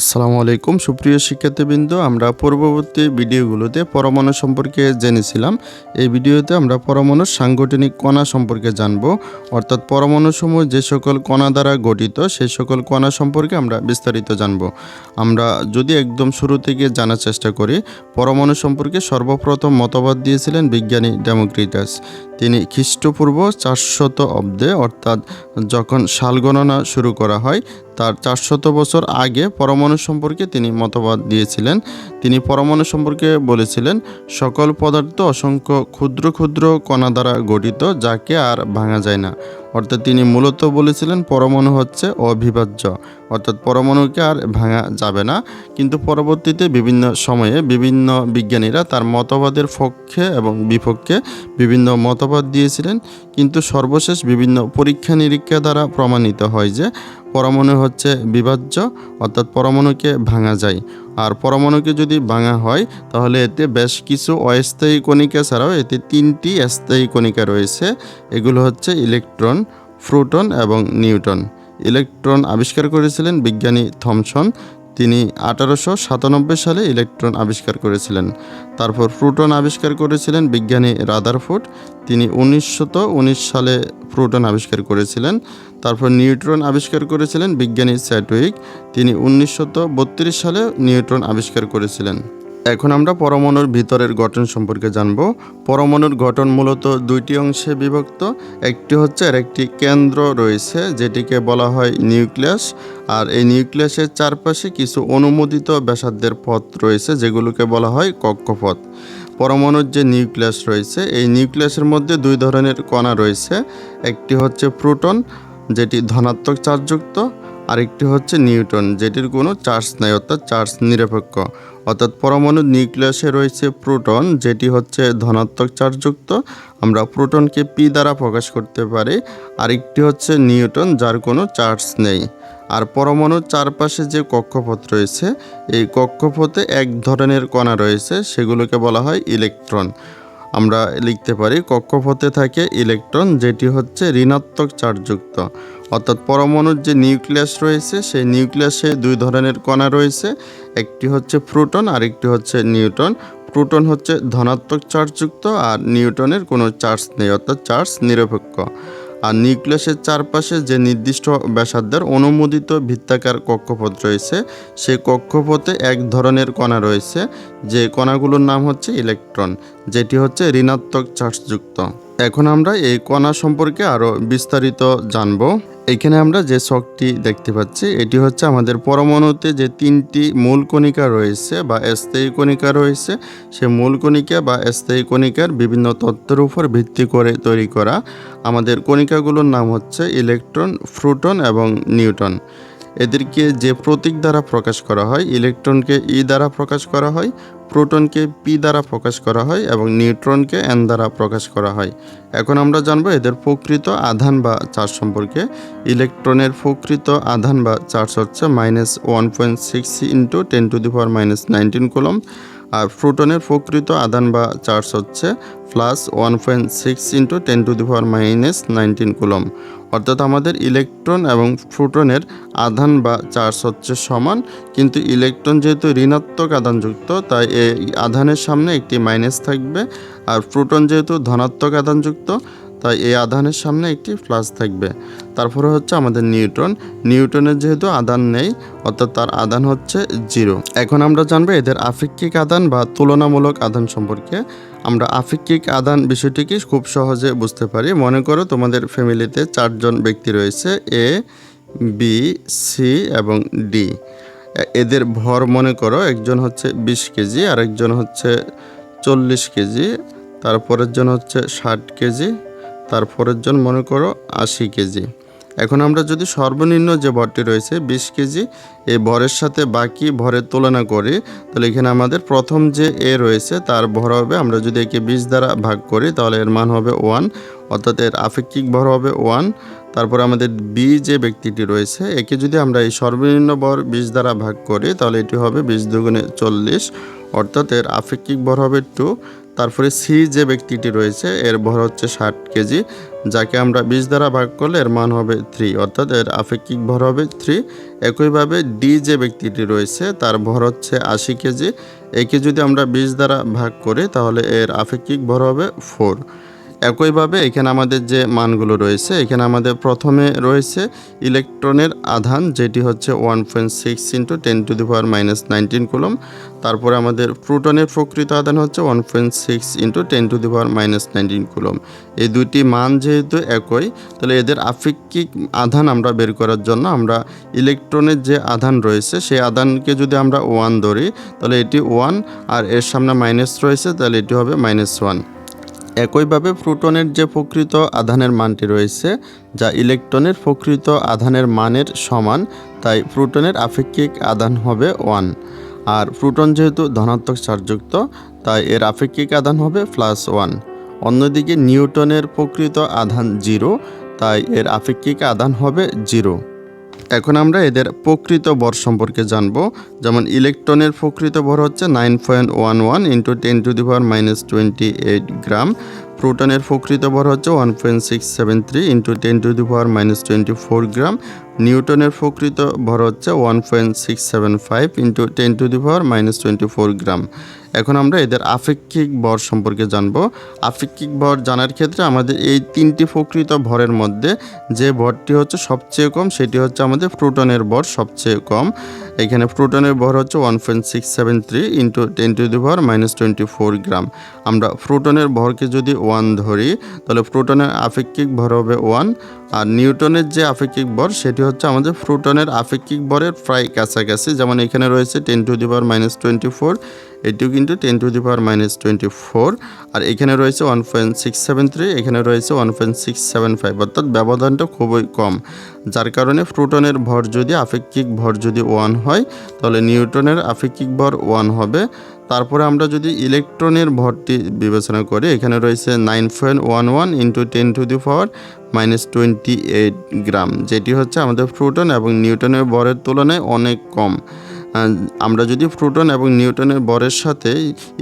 আসসালামু আলাইকুম। সুপ্রিয় শিক্ষার্থীবৃন্দ, আমরা পূর্ববর্তী ভিডিওগুলোতে পরমাণু সম্পর্কে জেনেছিলাম। এই ভিডিওতে আমরা পরমাণুর সাংগঠনিক কণা সম্পর্কে জানব। অর্থাৎ পরমাণুসমূহ যে সকল কণা দ্বারা গঠিত সেই সকল কণা সম্পর্কে আমরা বিস্তারিত জানব। আমরা যদি একদম শুরু থেকে জানার চেষ্টা করি, পরমাণু সম্পর্কে সর্বপ্রথম মতবাদ দিয়েছিলেন বিজ্ঞানী ডেমোক্রিটাস। তিনি খ্রিস্টপূর্ব চারশত অব্দে, অর্থাৎ যখন সাল গণনা শুরু করা হয় তার চারশত বছর আগে পরমাণু সম্পর্কে তিনি মতবাদ দিয়েছিলেন। তিনি পরমাণু সম্পর্কে বলেছিলেন, সকল পদার্থ অসংখ্য ক্ষুদ্র ক্ষুদ্র কণা দ্বারা গঠিত, যাকে আর ভাঙা যায় না। অর্থাৎ তিনি মূলত বলেছিলেন, পরমাণু হচ্ছে অবিভাজ্য। অর্থাৎ পরমাণুকে আর ভাঙা যাবে না। কিন্তু পরবর্তীতে বিভিন্ন সময়ে বিভিন্ন বিজ্ঞানীরা তার মতবাদের পক্ষে এবং বিপক্ষে বিভিন্ন মতবাদ দিয়েছিলেন। কিন্তু সর্বশেষ বিভিন্ন পরীক্ষা নিরীক্ষা দ্বারা প্রমাণিত হয় যে, পরমাণু হচ্ছে বিভাজ্য, অর্থাৎ পরমাণুকে ভাঙা যায়। আর পরমাণুকে যদি ভাঙা হয়, তাহলে এতে বেশ কিছু অস্থায়ী কণিকা ছাড়াও এতে তিনটি স্থায়ী কণিকা রয়েছে। এগুলো হচ্ছে ইলেকট্রন, প্রোটন এবং নিউটন। ইলেকট্রন আবিষ্কার করেছিলেন বিজ্ঞানী থমসন। তিনি আঠারোশো সাতানব্বই সালে ইলেকট্রন আবিষ্কার করেছিলেন। তারপর প্রোটন আবিষ্কার করেছিলেন বিজ্ঞানী রাদারফুট তিনি উনিশশত উনিশ সালে প্রোটন আবিষ্কার করেছিলেন। তারপর নিউট্রন আবিষ্কার করেছিলেন বিজ্ঞানী স্যাটুইক তিনি উনিশশত সালে নিউট্রন আবিষ্কার করেছিলেন। এখন আমরা পরমাণুর ভিতরের গঠন সম্পর্কে জানব। পরমাণুর গঠন মূলত দুইটি অংশে বিভক্ত, একটি হচ্ছে আর একটি কেন্দ্র রয়েছে, যেটিকে বলা হয় নিউক্লিয়াস। আর এই নিউক্লিয়াসের চারপাশে কিছু অনুমোদিত ব্যাসার্ধের পথ রয়েছে, যেগুলোকে বলা হয় কক্ষপথ। পরমাণুর যে নিউক্লিয়াস রয়েছে, এই নিউক্লিয়াসের মধ্যে দুই ধরনের কণা রয়েছে। একটি হচ্ছে প্রোটন, যেটি ধনাত্মক চার্জযুক্ত আরেকটি হচ্ছে নিউটন, যেটির কোনো চার্জ নাই, অর্থাৎ চার্জ নিরপেক্ষ। অর্থাৎ পরমাণুর নিউক্লিয়াসে রয়েছে প্রোটন, যেটি হচ্ছে ধনাত্মক চার্জযুক্ত। আমরা প্রোটনকে পি দ্বারা প্রকাশ করতে পারি। আরেকটি হচ্ছে নিউটন, যার কোনো চার্জ নেই। আর পরমাণুর চারপাশে যে কক্ষপথ রয়েছে, এই কক্ষপথে এক ধরনের কণা রয়েছে, সেগুলোকে বলা হয় ইলেকট্রন। আমরা লিখতে পারি, কক্ষপথে থাকে ইলেকট্রন যেটি হচ্ছে ঋণাত্মক চার্জযুক্ত। অর্থাৎ পরমাণুর যে নিউক্লিয়াস রয়েছে, সেই নিউক্লিয়াসে দুই ধরনের কণা রয়েছে, একটি হচ্ছে প্রোটন আর একটি হচ্ছে নিউটন প্রোটন হচ্ছে ধনাত্মক চার্জযুক্ত আর নিউটনের কোনো চার্জ নেই, অর্থাৎ চার্জ নিরপেক্ষ। আর নিউক্লিয়াসের চারপাশে যে নির্দিষ্ট ব্যাসার্ধের অনুমোদিত ভিত্তাকার কক্ষপথ রয়েছে সে কক্ষপথে এক ধরনের কণা রয়েছে, যে কণাগুলোর নাম হচ্ছে ইলেকট্রন, যেটি হচ্ছে ঋণাত্মক চার্জযুক্ত। এখন আমরা এই কণা সম্পর্কে আরও বিস্তারিত জানব। এখানে আমরা যে শকটি দেখতে পাচ্ছি, এটি হচ্ছে আমাদের পরমাণুতে যে তিনটি মূল কণিকা রয়েছে বা স্থায়ী কণিকা রয়েছে, সে মূল কণিকা বা স্থায়ী কণিকার বিভিন্ন তত্ত্বের উপর ভিত্তি করে তৈরি করা আমাদের কণিকাগুলোর নাম হচ্ছে ইলেকট্রন, ফ্রুটন এবং নিউটন। এদেরকে যে প্রতীক দ্বারা প্রকাশ করা হয়, ইলেকট্রনকে ই দ্বারা প্রকাশ করা হয়, প্রোটনকে পি দ্বারা প্রকাশ করা হয় এবং নিউট্রনকে এন দ্বারা প্রকাশ করা হয়। এখন আমরা জানব এদের প্রকৃত আধান বা চার্জ সম্পর্কে। ইলেকট্রনের প্রকৃত আধান বা চার্জ হচ্ছে minus one point six into ten to the power minus nineteen coulomb আর প্রোটনের প্রকৃত আধান বা চার্জ হচ্ছে plus one point six into ten to the power minus nineteen coulomb. অর্থাৎ আমাদের ইলেকট্রন এবং প্রোটনের আধান বা চার্জ হচ্ছে সমান, কিন্তু ইলেকট্রন যেহেতু ঋণাত্মক আধানযুক্ত তাই এই আধানের সামনে একটি মাইনাস থাকবে। আর প্রোটন যেহেতু ধনাত্মক আধানযুক্ত তাই এই আধানের সামনে একটি প্লাস থাকবে। তারপরে হচ্ছে আমাদের নিউট্রন। নিউটনের যেহেতু আধান নেই, অর্থাৎ তার আধান হচ্ছে জিরো। এখন আমরা জানব এদের আপেক্ষিক আধান বা তুলনামূলক আধান সম্পর্কে। আমরা আপেক্ষিক আদান বিষয়টিকে খুব সহজে বুঝতে পারি। মনে করো তোমাদের ফ্যামিলিতে চারজন ব্যক্তি রয়েছে, এ, বি, সি এবং ডি। এদের ভর মনে করো একজন হচ্ছে বিশ কেজি আর একজন হচ্ছে চল্লিশ কেজি, তারপরের জন হচ্ছে ষাট কেজি তারপরের জন মনে করো আশি কেজি। এখন আমরা যদি সর্বনিম্ন যে ভরটি রয়েছে, বিশ কেজি, এই ভরের সাথে বাকি ভরের তুলনা করি, তাহলে এখানে আমাদের প্রথম যে এ রয়েছে, তার ভর হবে আমরা যদি একে বিশ দ্বারা ভাগ করি, তাহলে এর মান হবে ওয়ান, অর্থাৎ এর আপেক্ষিক ভর হবে ওয়ান। তারপর আমাদের বি যে ব্যক্তিটি রয়েছে, একে যদি আমরা এই সর্বনিম্ন ভর বিশ দ্বারা ভাগ করি, তাহলে এটি হবে বিশ দুগুণে চল্লিশ, অর্থাৎ এর আপেক্ষিক ভর হবে টু তারপরে সি যে ব্যক্তিটি রয়েছে, এর ভর হচ্ছে ষাট কেজি, যাকে আমরা বিশ দ্বারা ভাগ করলে এর মান হবে থ্রি অর্থাৎ এর আপেক্ষিক ভর হবে থ্রি একইভাবে ডি যে ব্যক্তিটি রয়েছে, তার ভর হচ্ছে আশি কেজি, একে যদি আমরা বিশ দ্বারা ভাগ করি, তাহলে এর আপেক্ষিক ভর হবে ফোর একইভাবে এখানে আমাদের যে মানগুলো রয়েছে, এখানে আমাদের প্রথমে রয়েছে ইলেকট্রনের আধান, যেটি হচ্ছে one point six into ten to the power minus nineteen coulomb তারপরে আমাদের প্রোটনের প্রকৃত আধান হচ্ছে one point six into ten to the power minus nineteen coulomb এই দুইটি মান যেহেতু একই, তাহলে এদের আপেক্ষিক আধান আমরা বের করার জন্য আমরা ইলেকট্রনের যে আধান রয়েছে, সেই আধানকে যদি আমরা ওয়ান ধরি, তাহলে এটি ওয়ান, আর এর সামনে মাইনাস রয়েছে, তাহলে এটি হবে মাইনাস ওয়ান। একইভাবে প্রোটনের যে প্রকৃত আধানের মানটি রয়েছে, যা ইলেকট্রনের প্রকৃত আধানের মানের সমান, তাই প্রোটনের আপেক্ষিক আধান হবে ওয়ান। আর প্রোটন যেহেতু ধনাত্মক চার্জযুক্ত, তাই এর আপেক্ষিক আধান হবে প্লাস ওয়ান। অন্যদিকে নিউটনের প্রকৃত আধান জিরো, তাই এর আপেক্ষিক আধান হবে জিরো। এখন আমরা এদের প্রকৃত ভর সম্পর্কে জানব। যেমন ইলেকট্রনের প্রকৃত ভর হচ্ছে nine point one one into ten to the power minus twenty eight gram প্রোটনের প্রকৃত ভর হচ্ছে one point six seven three into ten to the power minus twenty four gram নিউটনের প্রকৃত ভর হচ্ছে one point six seven five into ten to the power minus twenty four gram এখন আমরা এদের আপেক্ষিক ভর সম্পর্কে জানব। আপেক্ষিক ভর জানার ক্ষেত্রে আমাদের এই তিনটি প্রকৃত ভরের মধ্যে যে ভরটি হচ্ছে সবচেয়ে কম, সেটি হচ্ছে আমাদের প্রোটনের ভর সবচেয়ে কম। এখানে প্রোটনের ভর হচ্ছে one point six seven three into ten to the power minus twenty four gram আমরা প্রোটনের ভরকে যদি ওয়ান ধরি, তাহলে প্রোটনের আপেক্ষিক ভর হবে ওয়ান আর নিউটনের যে আপেক্ষিক ভর, সেটি হচ্ছে আমাদের প্রোটনের আপেক্ষিক ভরের প্রায় কাছাকাছি। যেমন এখানে রয়েছে ten to the power minus twenty four, এটিও কিন্তু ten to the power minus twenty four. আর এখানে রয়েছে one point six seven three, এখানে রয়েছে one point six seven five. অর্থাৎ ব্যবধানটা খুবই কম। যার কারণে প্রোটনের ভর যদি আপেক্ষিক ভর যদি ওয়ান হয়, তাহলে নিউটনের আপেক্ষিক ভর ওয়ান হবে। তারপরে আমরা যদি ইলেকট্রনের ভরটি বিবেচনা করি, এখানে রয়েছে nine point one one into ten to the power minus twenty eight gram যেটি হচ্ছে আমাদের প্রোটন এবং নিউটনের ভরের তুলনায় অনেক কম। আমরা যদি প্রোটন এবং নিউটনের ভরের সাথে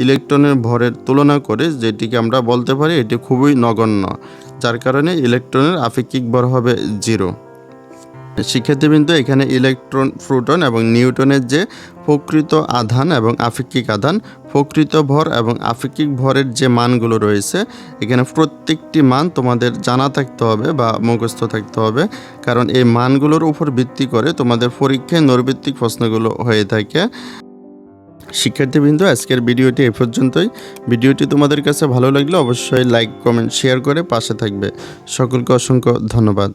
ইলেকট্রনের ভরের তুলনা করে, যেটিকে আমরা বলতে পারি এটি খুবই নগণ্য, যার কারণে ইলেকট্রনের আপেক্ষিক ভর হবে জিরো শিক্ষার্থীবৃন্দ, এখানে ইলেকট্রন, প্রোটন এবং নিউটনের যে প্রকৃত আধান এবং আপেক্ষিক আধান, প্রকৃত ভর এবং আপেক্ষিক ভরের যে মানগুলো রয়েছে, এখানে প্রত্যেকটি মান তোমাদের জানা থাকতে হবে বা মুখস্থ থাকতে হবে। কারণ এই মানগুলোর উপর ভিত্তি করে তোমাদের পরীক্ষায় নৈর্ভিত্তিক প্রশ্নগুলো হয়ে থাকে। শিক্ষার্থীবৃন্দ, আজকের ভিডিওটি এ পর্যন্তই। ভিডিওটি তোমাদের কাছে ভালো লাগলে অবশ্যই লাইক, কমেন্ট, শেয়ার করে পাশে থাকবে। সকলকে অসংখ্য ধন্যবাদ।